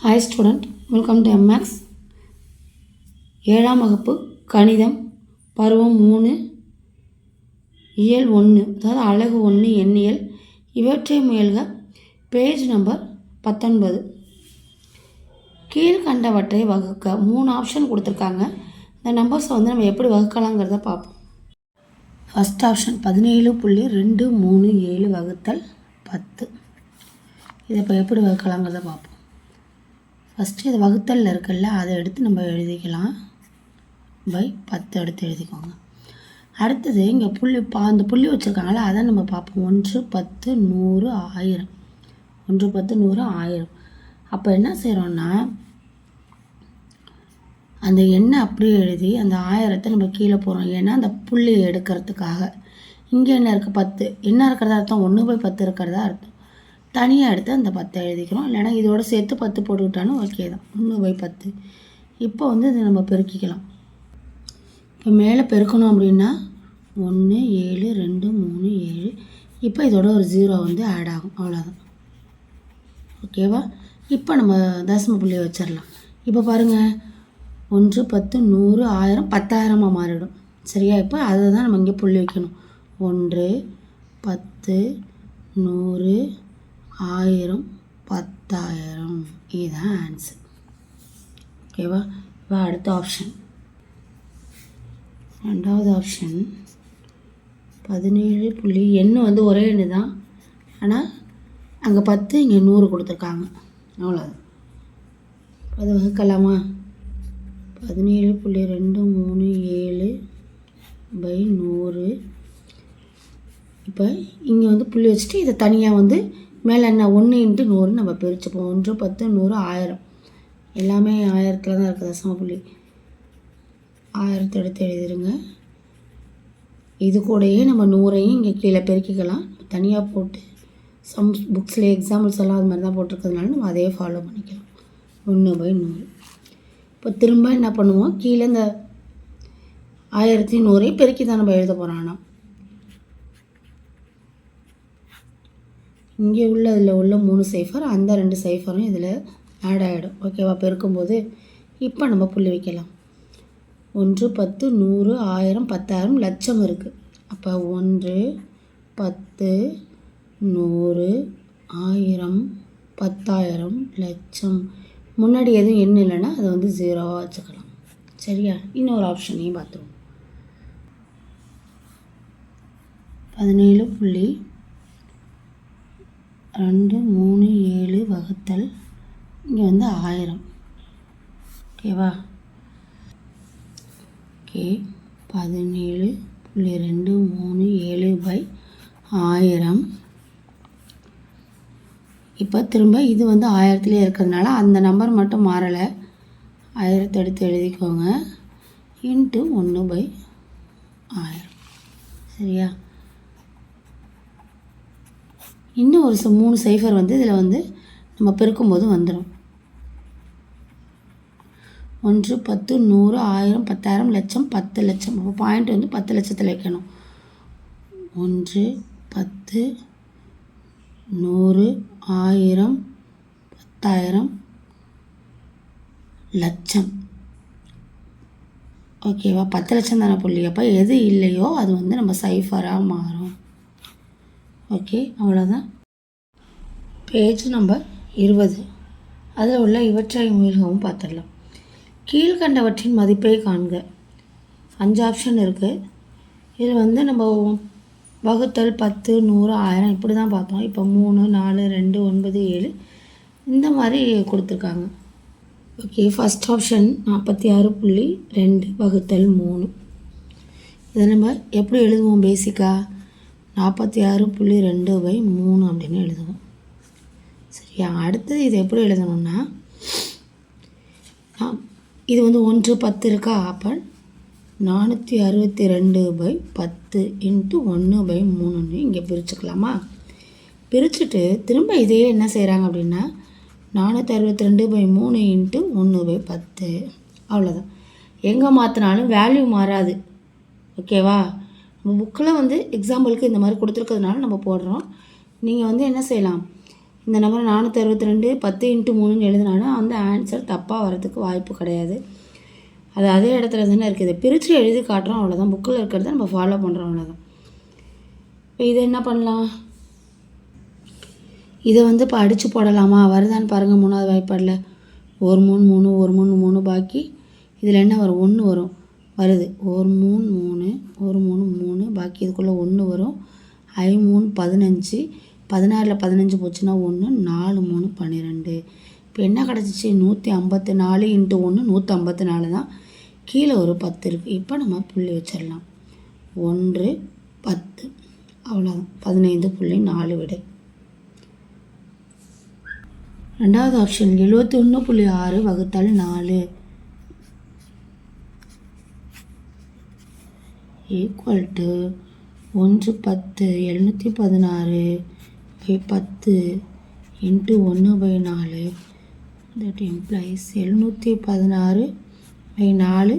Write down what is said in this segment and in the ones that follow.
Hi student welcome to MX ஏழாம் வகுப்பு கணிதம் பருவம் மூணு இயல் ஒன்று அதாவது அழகு ஒன்று எண்ணியல். இவற்றை முயல்க. பேஜ் நம்பர் பத்தொன்பது. கீழ்கண்டவற்றை வகுக்க மூணு ஆப்ஷன் கொடுத்துருக்காங்க. இந்த நம்பர்ஸை வந்து நம்ம எப்படி வகுக்கலாங்கிறத பார்ப்போம். ஃபஸ்ட் ஆப்ஷன் பதினேழு புள்ளி ரெண்டு மூணு ஏழு வகுத்தல் பத்து. இதை இப்போ எப்படி வகுக்கலாங்கிறத பார்ப்போம். ஃபஸ்ட்டு இது வகுத்தலில் இருக்குல்ல அதை எடுத்து நம்ம எழுதிக்கலாம். பை பத்து எடுத்து எழுதிக்கோங்க. அடுத்தது இங்கே புள்ளி பா அந்த புள்ளி வச்சுருக்காங்களா அதை நம்ம பார்ப்போம். ஒன்று பத்து நூறு ஆயிரம். ஒன்று பத்து நூறு ஆயிரம். அப்போ என்ன செய்கிறோன்னா அந்த எண்ணெய் அப்படியே எழுதி அந்த ஆயிரத்தை நம்ம கீழே போகிறோம் ஏன்னா அந்த புள்ளியை எடுக்கிறதுக்காக. இங்கே என்ன இருக்குது பத்து. என்ன இருக்கிறதா அர்த்தம்? ஒன்று போய் பத்து இருக்கிறதா அர்த்தம். தனியாக எடுத்து அந்த பத்தை எழுதிக்கிறோம். இல்லைன்னா இதோட சேர்த்து பத்து போட்டுக்கிட்டாலும் ஓகே தான். ஒன்று பை பத்து. இப்போ வந்து இதை நம்ம பெருக்கிக்கலாம். இப்போ மேலே பெருக்கணும் அப்படின்னா ஒன்று ஏழு ரெண்டு மூணு ஏழு. இப்போ இதோட ஒரு ஜீரோ வந்து ஆட் ஆகும். அவ்வளோதான் ஓகேவா இப்போ நம்ம தசம புள்ளியை வச்சிடலாம். இப்போ பாருங்கள் ஒன்று பத்து நூறு ஆயிரம் பத்தாயிரமாக மாறிடும். சரியா? இப்போ அதை தான் நம்ம இங்கே புள்ளி வைக்கணும். ஒன்று பத்து நூறு ஆயிரம் பத்தாயிரம். இதுதான் ஆன்சர் ஓகேவா இப்போ அடுத்த ஆப்ஷன் ரெண்டாவது ஆப்ஷன் பதினேழு புள்ளி எண்ணு வந்து ஒரே எண்ணு தான் ஆனால் அங்கே பத்து இங்கே நூறு கொடுத்துருக்காங்க. அவ்வளோதான் அது வகுக்கலாமா? பதினேழு புள்ளி ரெண்டு மூணு ஏழு பை நூறு. இப்போ இங்கே வந்து புள்ளி வச்சுட்டு இதை தனியாக வந்து மேலே என்ன ஒன்று இன்ட்டு நூறு நம்ம பிரிச்சுப்போம். ஒன்று பத்து நூறு ஆயிரம். எல்லாமே ஆயிரத்தில் தான் இருக்குது தசம புள்ளி. ஆயிரத்தை எடுத்து எழுதிருங்க. இது கூடயே நம்ம நூறையும் இங்கே கீழே பெருக்கிக்கலாம். தனியாக போட்டு சம் புக்ஸில் எக்ஸாம்பிள்ஸ் எல்லாம் அது மாதிரி தான் போட்டிருக்கிறதுனால நம்ம அதே ஃபாலோ பண்ணிக்கலாம். ஒன்று பை நூறு. இப்போ திரும்ப என்ன பண்ணுவோம்? கீழே இந்த ஆயிரத்தி நூறையும் பெருக்கி தான் நம்ம எழுத போகிறோம் ஆனால் இங்கே உள்ள இதில் உள்ள மூணு சைஃபர் அந்த ரெண்டு சைஃபரும் இதில் ஆட் ஆகிடும் ஓகேவா பெருக்கும்போது இப்போ நம்ம புள்ளி வைக்கலாம். ஒன்று பத்து நூறு ஆயிரம் பத்தாயிரம் லட்சம் இருக்குது அப்போ ஒன்று பத்து நூறு ஆயிரம் பத்தாயிரம் லட்சம். முன்னாடி எதுவும் எண்ணு இல்லைன்னா அதை வந்து ஜீரோவாக வச்சுக்கலாம். சரியா? இன்னொரு ஆப்ஷனையும் பார்த்துருவோம். பதினேழு புள்ளி ரெண்டு மூணு ஏழு வகுத்தல். இங்கே வந்து ஆயிரம். ஓகேவா ஓகே பதினேழு புள்ளி ரெண்டு மூணு ஏழு பை ஆயிரம். இப்போ திரும்ப இது வந்து ஆயிரத்துலேயே இருக்கிறதுனால அந்த நம்பர் மட்டும் மாறலை. ஆயிரத்தை எடுத்து எழுதிக்கோங்க. இன்ட்டு ஒன்று பை ஆயிரம். சரியா? இன்னும் ஒரு ச- மூணு சைஃபர் வந்து இதில் வந்து நம்ம பெருக்கும்போது வந்துடும் ஒன்று பத்து நூறு ஆயிரம் பத்தாயிரம் லட்சம் பத்து லட்சம். அப்போ பாயிண்ட் வந்து பத்து லட்சத்தில் வைக்கணும். ஒன்று பத்து நூறு ஆயிரம் பத்தாயிரம் லட்சம். ஓகேவா பத்து லட்சம் தானே புள்ளி. அப்போ எது இல்லையோ அது வந்து நம்ம சைஃபராக மாறும். ஓகே அவ்வளோதான் பேஜ் நம்பர் இருபது. அதில் உள்ள இவற்றை முயல்கவும் பார்த்துடலாம். கீழ்கண்டவற்றின் மதிப்பை காண்க. அஞ்சு ஆப்ஷன் இருக்குது இதில் வந்து நம்ம வகுத்தல் பத்து நூறு ஆயிரம் இப்படி தான் பார்த்தோம். இப்போ மூணு நாலு ரெண்டு ஒன்பது ஏழு இந்த மாதிரி கொடுத்துருக்காங்க. ஓகே ஃபஸ்ட் ஆப்ஷன் நாற்பத்தி ஆறு புள்ளி ரெண்டு வகுத்தல் மூணு. இதை நம்ம எப்படி எழுதுவோம் பேசிக்காக நாற்பத்தி ஆறு புள்ளி ரெண்டு பை மூணு அப்படின்னு எழுதுவோம் சரியா? அடுத்தது இது எப்படி எழுதணும்னா இது வந்து ஒன்று பத்து இருக்கா? அப்போ நானூற்றி அறுபத்தி ரெண்டு பை பத்து இன்ட்டு ஒன்று பை மூணுன்னு இங்கே பிரிச்சுக்கலாமா? பிரிச்சுட்டு திரும்ப இதையே என்ன செய்கிறாங்க அப்படின்னா நானூற்றி அறுபத்தி ரெண்டு பை மூணு இன்ட்டு ஒன்று பை பத்து. அவ்வளோதான் எங்கே மாற்றினாலும் வேல்யூ மாறாது. ஓகேவா? நம்ம புக்கில் வந்து எக்ஸாம்பிளுக்கு இந்த மாதிரி கொடுத்துருக்கிறதுனால நம்ம போடுறோம். நீங்கள் வந்து என்ன செய்யலாம்? இந்த நம்பர் நானூற்றி அறுபத்தி ரெண்டு பத்து இன்ட்டு மூணுன்னு எழுதினாலும் அந்த ஆன்சர் தப்பாக வரதுக்கு வாய்ப்பு கிடையாது. அது அதே இடத்துல தானே இருக்குது. பிரித்து எழுதி காட்டுறோம் அவ்வளோதான் புக்கில் இருக்கிறத நம்ம ஃபாலோ பண்ணுறோம் அவ்வளோதான் இப்போ இதை என்ன பண்ணலாம்? இதை வந்து இப்போ அடித்து போடலாமா? வருதான்னு பாருங்கள் மூணாவது வாய்ப்பாடில். ஒரு மூணு மூணு ஒரு மூணு மூணு பாக்கி. இதில் என்ன வரும்? ஒன்று வரும். வருது. ஒரு மூணு மூணு ஒரு மூணு மூணு பாக்கி இதுக்குள்ளே ஒன்று வரும். ஐ மூணு பதினஞ்சு பதினாறில் பதினஞ்சு போச்சுன்னா ஒன்று நாலு மூணு பன்னிரெண்டு. இப்போ என்ன கிடச்சிச்சு? நூற்றி ஐம்பத்தி நாலு இன்ட்டு ஒன்று நூற்றி ஐம்பத்தி நாலு தான். கீழே ஒரு பத்து இருக்குது இப்போ நம்ம புள்ளி வச்சிடலாம். ஒன்று பத்து. அவ்வளோதான் பதினைந்து புள்ளி நாலு விடை. ரெண்டாவது ஆப்ஷன் எழுபத்தி ஒன்று புள்ளி ஆறு வகுத்தல் நாலு. ஈக்குவல் டு ஒன்று பத்து எழுநூற்றி பதினாறு பை பத்து இன்ட்டு ஒன்று பை நாலு. தட் எம்ப்ளாயீஸ் எழுநூற்றி பதினாறு பை நாலு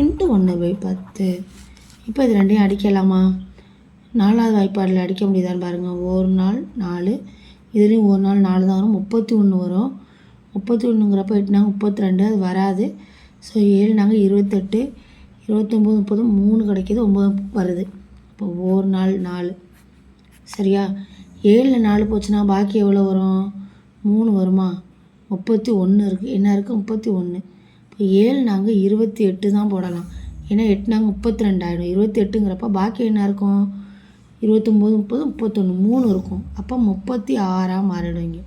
இன்ட்டு ஒன்று பை பத்து. இப்போ இது ரெண்டையும் அடிக்கலாமா? நாலாவது வாய்ப்பாடில் அடிக்க முடியுதான்னு பாருங்கள் ஒரு நாள் நாலு இதுலேயும் ஒரு நாள் நாலு தான் வரும். முப்பத்தி ஒன்று வரும். முப்பத்தி ஒன்றுங்கிறப்ப எட்டுனாங்க முப்பத்தி ரெண்டு அது வராது. ஸோ ஏழு நாங்கள் இருபத்தெட்டு. இருபத்தொம்போது முப்பது மூணு கிடைக்கிது ஒம்பது வருது. இப்போ ஒரு நாள் நாலு. சரியா? ஏழில் நாலு போச்சுன்னா பாக்கி எவ்வளோ வரும்? மூணு வருமா? முப்பத்தி ஒன்று இருக்குது என்ன இருக்குது முப்பத்தி ஒன்று இப்போ ஏழு நாங்கள் இருபத்தி எட்டு தான் போடலாம். ஏன்னா எட்டு நாங்கள் முப்பத்தி ரெண்டு ஆகிடும் இருபத்தி எட்டுங்கிறப்ப பாக்கி என்ன இருக்கும்? இருபத்தொம்போது முப்பது முப்பத்தொன்று மூணு இருக்கும். அப்போ முப்பத்தி ஆறாக மாறிடும் இங்கே.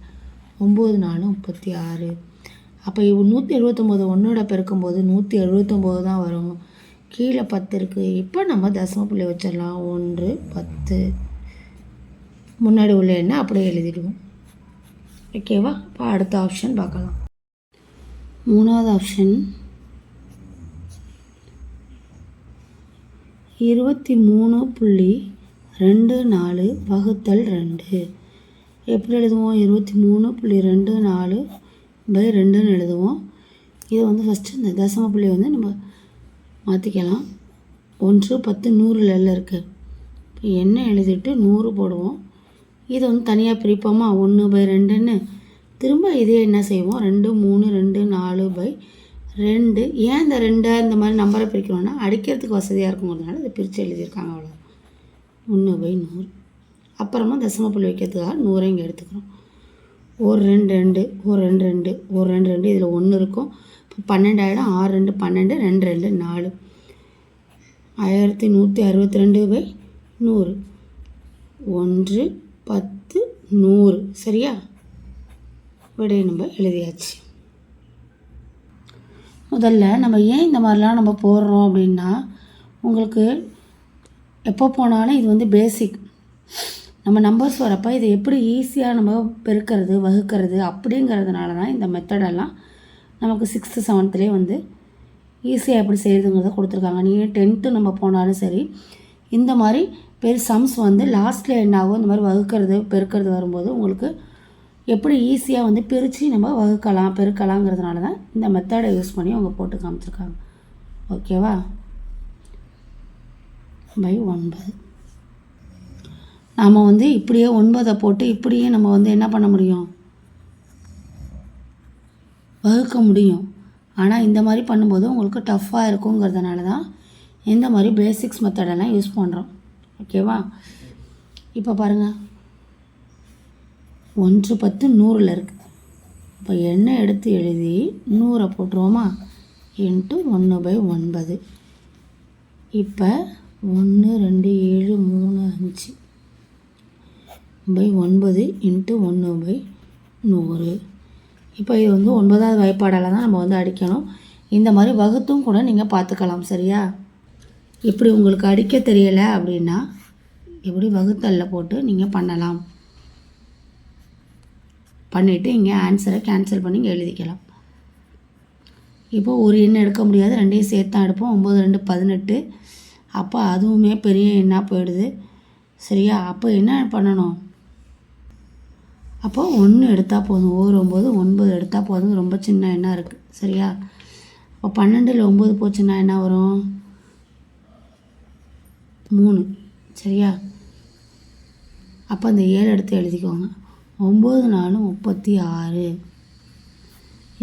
ஒம்பது நாலு முப்பத்தி ஆறு. அப்போ நூற்றி எழுபத்தொம்போது ஒன்றோட பெருக்கும்போது நூற்றி எழுபத்தொம்போது தான் வரும். கீழே பத்து இருக்குது இப்போ நம்ம தசம புள்ளி வச்சிடலாம். ஒன்று பத்து. முன்னாடி உள்ள எண்ணை அப்படியே எழுதிடுவோம். ஓகேவா இப்போ அடுத்த ஆப்ஷன் பார்க்கலாம். மூணாவது ஆப்ஷன் இருபத்தி மூணு புள்ளி ரெண்டு நாலு வகுத்தல் ரெண்டு. எப்படி எழுதுவோம்? இருபத்தி மூணு புள்ளி ரெண்டு நாலு பை ரெண்டுன்னு எழுதுவோம். இதை வந்து ஃபஸ்ட்டு இந்த தசம புள்ளி வந்து நம்ம மாற்றிக்கலாம் ஒன்று பத்து நூறு எல்லாம் இருக்குது இப்போ எண்ணெய் எழுதிட்டு நூறு போடுவோம். இதை வந்து தனியாக பிரிப்போமா? ஒன்று பை ரெண்டுன்னு. திரும்ப இதே என்ன செய்வோம்? ரெண்டு மூணு ரெண்டு நாலு பை ரெண்டு. ஏன் இந்த ரெண்டை இந்த மாதிரி நம்பரை பிரிக்கிறோன்னா அடிக்கிறதுக்கு வசதியாக இருக்குங்கிறதுனால இதை பிரித்து எழுதியிருக்காங்க அவ்வளோ ஒன்று பை நூறு. அப்புறமா தசம புள்ளி வைக்கிறதுக்காக நூறை இங்கே எடுத்துக்கிறோம். ஒரு ரெண்டு ரெண்டு ஒரு ரெண்டு ரெண்டு ஒரு ரெண்டு ரெண்டு இதில் ஒன்று இருக்கும். பன்னெண்டாயிரம் ஆறு ரெண்டு பன்னெண்டு ரெண்டு ரெண்டு நாலு. ஆயிரத்தி நூற்றி அறுபத்தி ரெண்டு பை நூறு. ஒன்று பத்து நூறு. சரியா? விடையை நம்ம எழுதியாச்சு. முதல்ல நம்ம ஏன் இந்த மாதிரிலாம் நம்ம போடுறோம் அப்படின்னா உங்களுக்கு எப்போ போனாலும் இது வந்து பேசிக் நம்ம நம்பர்ஸ் வரப்போ இதை எப்படி ஈஸியாக நம்ம பெருக்கிறது வகுக்கிறது அப்படிங்கிறதுனால தான் இந்த மெத்தடெல்லாம் நமக்கு சிக்ஸ்த்து செவன்த்துலேயே வந்து ஈஸியாக எப்படி செய்கிறதுங்கிறத கொடுத்துருக்காங்க. நீங்கள் டென்த்து நம்ம போனாலும் சரி இந்த மாதிரி பெரிய சம்ஸ் வந்து லாஸ்ட்டில் என்ன ஆகும் இந்த மாதிரி வகுக்கிறது பெருக்கிறது வரும்போது உங்களுக்கு எப்படி ஈஸியாக வந்து பிரித்து நம்ம வகுக்கலாம் பெருக்கலாங்கிறதுனால தான் இந்த மெத்தடை யூஸ் பண்ணி அவங்க போட்டு காமிச்சிருக்காங்க. ஓகேவா பை ஒன்பது. நாம் வந்து இப்படியே ஒன்பதை போட்டு இப்படியே நம்ம வந்து என்ன பண்ண முடியும்? வகுக்க முடியும். ஆனால் இந்த மாதிரி பண்ணும்போது உங்களுக்கு டஃப்பாக இருக்குங்கிறதுனால தான் இந்த மாதிரி பேசிக்ஸ் மெத்தடெல்லாம் யூஸ் பண்ணுறோம் ஓகேவா இப்போ பாருங்கள் ஒன்று பத்து நூறில் இருக்குது இப்போ எண்ணெய் எடுத்து எழுதி நூறை போட்டுருவோமா? இன்ட்டு ஒன்று பை ஒன்பது. இப்போ ஒன்று ரெண்டு ஏழு மூணு அஞ்சு. பை ஒன்பது இன்ட்டு ஒன்று பை நூறு. இப்போ இது வந்து ஒன்பதாவது வாய்ப்பாடால் தான் நம்ம வந்து அடிக்கணும். இந்த மாதிரி வகுத்தும் கூட நீங்கள் பார்த்துக்கலாம் சரியா? இப்படி உங்களுக்கு அடிக்க தெரியலை அப்படின்னா இப்படி வகுத்தலில் போட்டு நீங்கள் பண்ணலாம்? பண்ணிவிட்டு இங்கே ஆன்சரை கேன்சல் பண்ணி இங்கே எழுதிக்கலாம். இப்போ ஒரு எண் எடுக்க முடியாது ரெண்டையும் சேர்த்து தான் எடுப்போம். ஒம்பது ரெண்டு பதினெட்டு. அப்போ அதுவுமே பெரிய எண்ணாக போயிடுது சரியா? அப்போ என்ன பண்ணணும்? அப்போ ஒன்று எடுத்தால் போதும். ஓர் ஒம்பது ஒன்பது எடுத்தால் போதும். ரொம்ப சின்ன எண்ணாக இருக்குது சரியா? அப்போ பன்னெண்டில் ஒம்பது போச்சுன்னா என்ன வரும்? மூணு. சரியா? அப்போ அந்த ஏழு எடுத்து எழுதிக்கோங்க. ஒம்பது நாலு முப்பத்தி ஆறு.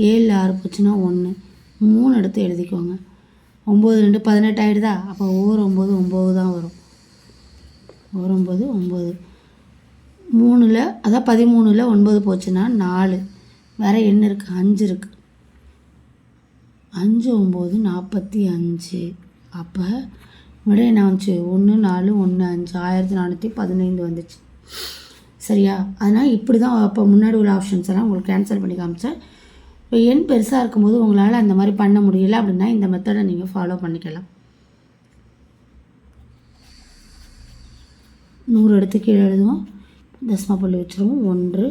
ஏழு ஆறு போச்சுன்னா ஒன்று மூணு எடுத்து எழுதிக்கோங்க. ஒம்பது ரெண்டு பதினெட்டு ஆகிடுதா அப்போ ஒவ்வொரு ஒம்பது ஒம்பது தான் வரும். ஓர் ஒம்பது ஒம்பது மூணில் அதான் பதிமூணில் ஒன்பது போச்சுன்னா நாலு. வேறு என்ன இருக்குது அஞ்சு இருக்குது அஞ்சு ஒம்பது நாற்பத்தி அஞ்சு. அப்போ விட என்ன வந்துச்சு? ஒன்று நாலு ஒன்று அஞ்சு. ஆயிரத்தி நானூற்றி பதினைந்து வந்துச்சு. சரியா? அதனால் இப்படி தான் அப்போ முன்னாடி உள்ள ஆப்ஷன்ஸ் எல்லாம் உங்களுக்கு கேன்சல் பண்ணி காமிச்சேன். இப்போ எண் பெருசாக இருக்கும்போது உங்களால் அந்த மாதிரி பண்ண முடியல அப்படின்னா இந்த மெத்தடை நீங்கள் ஃபாலோ பண்ணிக்கலாம். நூறு இடத்துக்கு கீழே எழுதுவோம். தசமா புள்ளி வச்சுருவோம் ஒன்று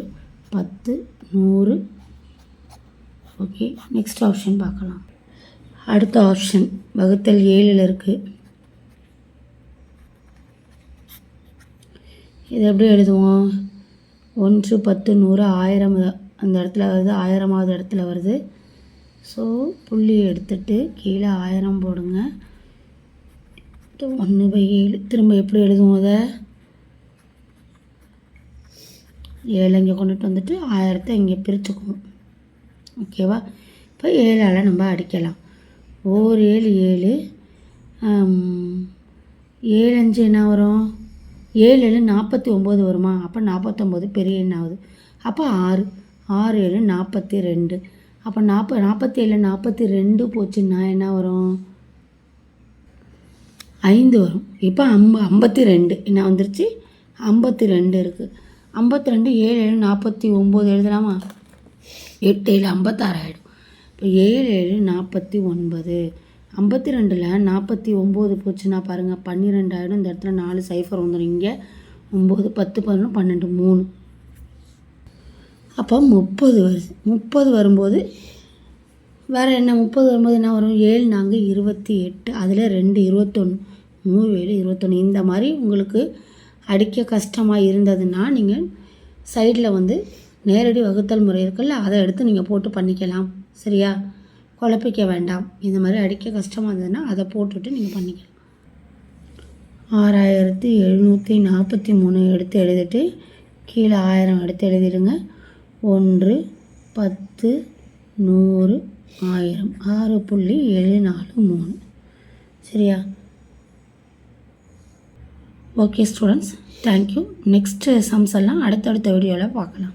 பத்து நூறு. ஓகே நெக்ஸ்ட் ஆப்ஷன் பார்க்கலாம். அடுத்த ஆப்ஷன் வகுத்தல் ஏழில் இருக்குது இது எப்படி எழுதுவோம்? ஒன்று பத்து நூறு ஆயிரம். அந்த இடத்துல வருது ஆயிரமாவது இடத்துல வருது. ஸோ புள்ளி எடுத்துட்டு கீழே ஆயிரம் போடுங்க. ஒன்று பை ஏழு. திரும்ப எப்படி எழுதுவோம் அதை ஏழை இங்கே கொண்டுட்டு வந்துட்டு ஆயிரத்தை இங்கே பிரிச்சுக்குவோம் ஓகேவா இப்போ ஏழால் நம்ம அடிக்கலாம். ஓர் ஏழு ஏழு ஏழு அஞ்சு என்ன வரும்? ஏழு ஏழு நாற்பத்தி ஒம்பது வருமா? அப்போ நாற்பத்தொம்போது பெரிய எண் ஆகுது. அப்போ ஆறு ஆறு ஏழு நாற்பத்தி ரெண்டு. அப்போ நாற்ப நாற்பத்தி ஏழு நாற்பத்தி ரெண்டு போச்சுன்னா என்ன வரும்? ஐந்து வரும். இப்போ அம்ப ஐம்பத்தி ரெண்டு. என்ன வந்துருச்சு? ஐம்பத்தி ரெண்டு இருக்குது ஐம்பத்தி ரெண்டு ஏழு ஏழு நாற்பத்தி ஒம்பது எழுதலாமா? எட்டு ஏழு ஐம்பத்தாறு ஆகிடும் இப்போ ஏழு ஏழு நாற்பத்தி ஒன்பது. ஐம்பத்தி ரெண்டில் நாற்பத்தி ஒம்பது போச்சுன்னா பாருங்கள் பன்னிரெண்டு ஆகிடும் இந்த இடத்துல நாலு சைஃபர் வந்துடும் இங்கே ஒம்பது பத்து பதினொன்று பன்னெண்டு மூணு. அப்போ முப்பது வருது. முப்பது வரும்போது வேறு என்ன? முப்பது வரும்போது என்ன வரும்? ஏழு நாங்கள் இருபத்தி எட்டு. அதில் ரெண்டு இருபத்தொன்று மூணு ஏழு இருபத்தொன்று இந்த மாதிரி உங்களுக்கு அடிக்க கஷ்டமாக இருந்ததுன்னா நீங்கள் சைடில் வந்து நேரடி வகுத்தல் முறை இருக்குல்ல அதை எடுத்து நீங்கள் போட்டு பண்ணிக்கலாம். சரியா? குழப்பிக்க வேண்டாம். இந்த மாதிரி அடிக்க கஷ்டமாக இருந்ததுன்னா அதை போட்டுட்டு நீங்கள் பண்ணிக்கலாம். ஆறாயிரத்தி எழுநூற்றி நாற்பத்தி மூணு எடுத்து எழுதிட்டு கீழே ஆயிரம் எடுத்து எழுதிடுங்க. ஒன்று பத்து நூறு ஆயிரம். ஆறு புள்ளி ஏழு நாலு மூணு. சரியா? Okay students thank you next sums எல்லாம் அடுத்தடுத்த வீடியோவில் பார்க்கலாம்.